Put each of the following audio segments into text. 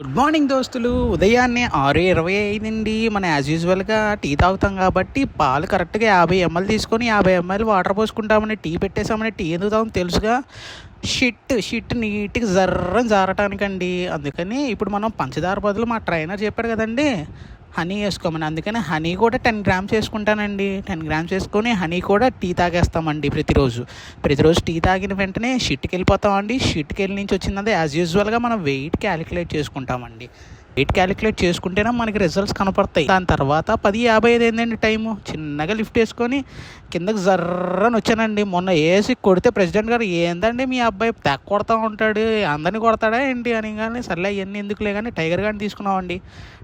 Good morning దోస్తులు. ఉదయాన్నే ఆరు ఇరవై అయిందండి మనం యాజ్ యూజువల్గా టీ తాగుతాం కాబట్టి పాలు కరెక్ట్గా యాభై ఎంఎల్ తీసుకొని యాభై ఎంఎల్ వాటర్ పోసుకుంటామని టీ పెట్టేసామని టీ ఎందుకు తెలుసుగా? షిట్ షిట్ నీట్గా జర్రం జారటానికండి. అందుకని ఇప్పుడు మనం పంచదార బదులు మా ట్రైనర్ చెప్పాడు కదండి. హనీ వేసుకోమని. అందుకని హనీ కూడా టెన్ గ్రామ్స్ వేసుకుంటానండి. టెన్ గ్రామ్స్ వేసుకొని హనీ కూడా టీ తాగేస్తామండి ప్రతిరోజు. ప్రతిరోజు టీ తాగిన వెంటనే షిట్కి వెళ్ళిపోతామండి షిట్కి వెళ్ళి నుంచి వచ్చిందంటే యాజ్ యూజువల్గా మనం వెయిట్ క్యాలిక్యులేట్ చేసుకుంటామండి. వెయిట్ క్యాలిక్యులేట్ చేసుకుంటేనే మనకి రిజల్ట్స్ కనపడతాయి. దాని తర్వాత పది యాభై ఐదు ఏంటండి టైము చిన్నగా లిఫ్ట్ వేసుకొని కిందకి జర్రని వచ్చానండి. మొన్న వేసి కొడితే ప్రెసిడెంట్ గారు ఏందండి మీ అబ్బాయి తెగ కొడతా ఉంటాడు? అందరినీ కొడతాడా ఏంటి? అని కానీ సర్లే అవన్నీ ఎందుకులే కానీ టైగర్ గార్డ్ని తీసుకున్నామండి.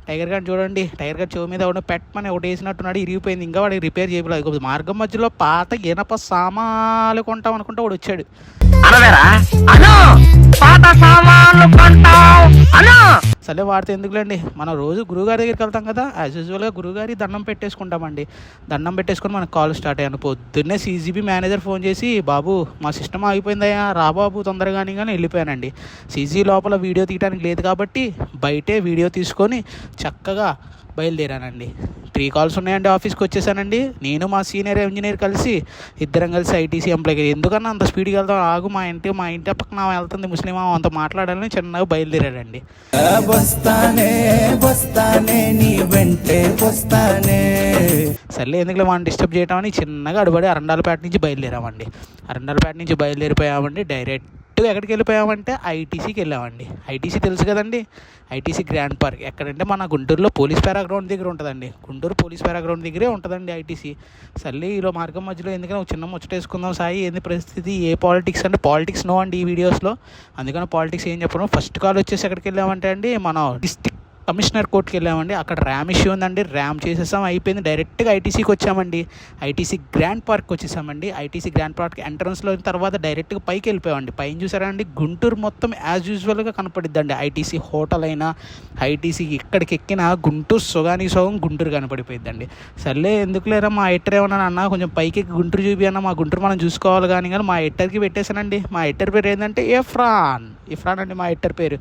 టైగర్ గార్డ్ చూడండి. టైగర్ గార్డ్ చెవు మీద ఒకటి పెట్టమని ఒకటి వేసినట్టున్నాడు ఇరిగిపోయింది. ఇంకా వాడికి రిపేర్ చేయలేదు మార్గం మధ్యలో పాత ఇనప సామాలు కొంటాం అనుకుంటే వాడు వచ్చాడు. పాత సామాన్లు కొంటావు అనా సరే వాడితే ఎందుకులేండి? మనం రోజు గురువుగారి దగ్గరికి వెళ్తాం కదా యాజ్ యూజువల్గా గురువుగారి దండం పెట్టేసుకుంటామండి. దండం పెట్టేసుకొని మనకు కాల్ స్టార్ట్ అయ్యాను. పొద్దున్నే సీజీబీ మేనేజర్ ఫోన్ చేసి బాబు మా సిస్టమ్ ఆగిపోయిందయ్యా రా బాబు తొందరగాని కానీ వెళ్ళిపోయానండి. సీజీ లోపల వీడియో తీయడానికి లేదు కాబట్టి బయటే వీడియో తీసుకొని చక్కగా బయలుదేరానండి. త్రీ కాల్స్ ఉన్నాయండి ఆఫీస్కి వచ్చేసానండి. నేను మా సీనియర్ ఇంజనీర్ కలిసి ఇద్దరం కలిసి ఐటీసీ ఎంప్లాయ్ ఎందుకన్నా అంత స్పీడ్గా వెళ్తాం ఆగు మా ఇంటి మా ఇంటి పక్కన వెళ్తుంది. ముస్లిం అంత మాట్లాడాలని చిన్నగా బయలుదేరాడండి. వస్తానే వస్తానే నీ వెంటే వస్తానే. సర్లే ఎందుకులే మనం డిస్టర్బ్ చేయటం అని చిన్నగా అడుబడి అరండాలపేట నుంచి బయలుదేరామండి. అరండాలపేట నుంచి బయలుదేరిపోయామండి. డైరెక్ట్ ఎక్కడికి వెళ్ళిపోయామంటే ఐటీసీకి వెళ్ళామండి. ఐటీసీ తెలుసు కదండి. ITC Grand Park. ఎక్కడంటే మన గుంటూరులో పోలీస్ పారాగ్రౌండ్ దగ్గర ఉంటుందండి. గుంటూరు పోలీస్ పేరా గ్రౌండ్ దగ్గరే ఉంటుందండి ఐటీసీ. సర్లే ఈలో మార్గం మధ్యలో ఎందుకంటే ఒక చిన్న ముచ్చటేసుకుందాం సాయి. ఏంది పరిస్థితి? ఏ పాలిటిక్స్ అంటే పాలిటిక్స్ నో అండి ఈ వీడియోస్లో. అందుకని పాలిటిక్స్ ఏం చెప్పడం ఫస్ట్ కాల్ వచ్చేసి ఎక్కడికి వెళ్ళామంటే అండి మన డిస్టిక్ కమిషనర్ కోర్టుకి వెళ్ళామండి. అక్కడ ర్యామ్ ఇష్యూ ఉందండి. ర్యామ్ చేసేసాం అయిపోయింది. డైరెక్ట్గా ఐటీసీకి వచ్చామండి. ఐటీసీ గ్రాండ్ పార్క్ వచ్చేసామండి. ఐటీసీ గ్రాండ్ పార్క్ ఎంట్రన్స్లో తర్వాత డైరెక్ట్గా పైకి వెళ్ళిపోయామండి. పైన చూసారా అండి గుంటూరు మొత్తం యాజ్ యూజువల్గా కనపడిద్దండి. ఐటీసీ హోటల్ అయినా ఐటీసీ ఇక్కడికి ఎక్కిన గుంటూరు సుగాని సోగం గుంటూరు కనపడిపోయిద్దండి. సర్లే ఎందుకు లేరా మా ఎట్టర్ ఏమన్నా అన్న కొంచెం పైకి గుంటూరు చూపి అన్న మా గుంటూరు మనం చూసుకోవాలి కానీ కానీ మా ఎట్టర్కి పెట్టేశానండి. మా ఎట్టర్ పేరు ఏంటంటే ఇఫ్రాన్ ఇఫ్రాన్ అండి మా ఎట్టర్ పేరు.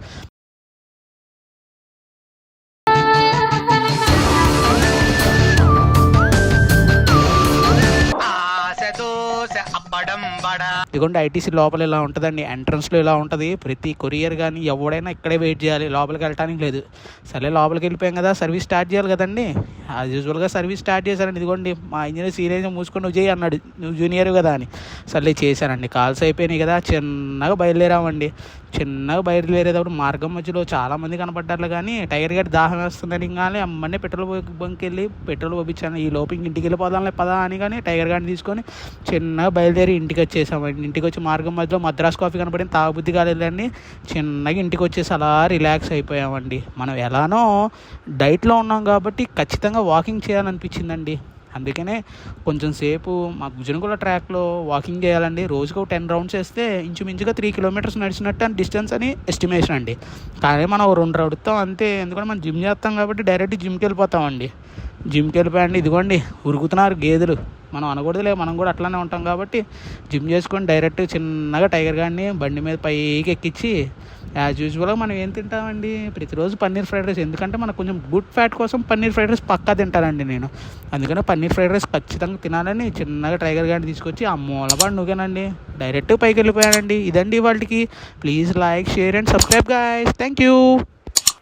దోశ అప్పడం ఇదిగోండి ఐటీసీ లోపల ఇలా ఉంటుందండి. ఎంట్రన్స్లో ఇలా ఉంటుంది. ప్రతి కొరియర్ కానీ ఎవడైనా ఇక్కడే వెయిట్ చేయాలి. లోపలికి వెళ్ళటానికి లేదు. సరే లోపలికి వెళ్ళిపోయాం కదా సర్వీస్ స్టార్ట్ చేయాలి కదండి. యాజ్ యూజువల్గా సర్వీస్ స్టార్ట్ చేశారండి. ఇదిగోండి మా ఇంజనీర్ సీరియస్ మూసుకొని నువ్వు చేయి అన్నాడు. నువ్వు జూనియర్ కదా అని. సర్లే చేశానండి. కాల్స్ అయిపోయినాయి కదా చిన్నగా బయలుదేరామండి. చిన్నగా బయలుదేరేటప్పుడు మార్గం మధ్యలో చాలామంది కనపడ్డారు కానీ టైర్ గట్టి దాహం వేస్తుందని కానీ అమ్మనే పెట్రోల్ బంక్ వెళ్ళి పెట్రోల్ పంపించాను ఈ లోపు ఇంటికి వెళ్ళిపోదాంలే పదా అని కానీ టైగర్ గాడిని తీసుకొని చిన్నగా బయలుదేరి ఇంటికి వచ్చేసామండి ఇంటికి వచ్చి మార్గం మధ్యలో మద్రాస్ కాఫీ కనపడింది. తాగుబుద్ధి కాలేదండి చిన్నగా ఇంటికి వచ్చేసి అలా రిలాక్స్ అయిపోయామండి. మనం ఎలానో డైట్లో ఉన్నాం కాబట్టి ఖచ్చితంగా వాకింగ్ చేయాలనిపించిందండి. అందుకనే కొంచెం సేపు మా గుజనగూడ ట్రాక్లో వాకింగ్ చేయాలండి. రోజుకు ఒక టెన్ రౌండ్స్ వేస్తే ఇంచుమించుగా త్రీ కిలోమీటర్స్ నడిచినట్టు అని డిస్టెన్స్ అని ఎస్టిమేషన్ అండి. కానీ మనం రెండు రౌడుతాం అంతే. ఎందుకంటే మనం జిమ్ చేస్తాం కాబట్టి డైరెక్ట్ జిమ్కి వెళ్ళిపోతామండి. జిమ్కి వెళ్ళిపోయండి ఇదిగోండి ఉరుకుతున్నారు గేదెలు. మనం అనకూడదులే మనం కూడా అట్లానే ఉంటాం కాబట్టి జిమ్ చేసుకొని డైరెక్ట్ చిన్నగా టైగర్ గాడిని బండి మీద పైకి ఎక్కించి యాజ్ యూజువల్గా మనం ఏం తింటామండి? ప్రతిరోజు పన్నీర్ ఫ్రైడ్ రైస్. ఎందుకంటే మనకు కొంచెం గుడ్ ఫ్యాట్ కోసం పన్నీర్ ఫ్రైడ్ రైస్ పక్కా తింటానండి నేను. అందుకని పన్నీర్ ఫ్రైడ్ రైస్ ఖచ్చితంగా తినాలని చిన్నగా టైగర్ గాడిని తీసుకొచ్చి ఆ మూలబాడు నువ్వేనండి? డైరెక్ట్ పైకి వెళ్ళిపోయానండి ఇదండి వాళ్ళకి please like share and subscribe guys thank you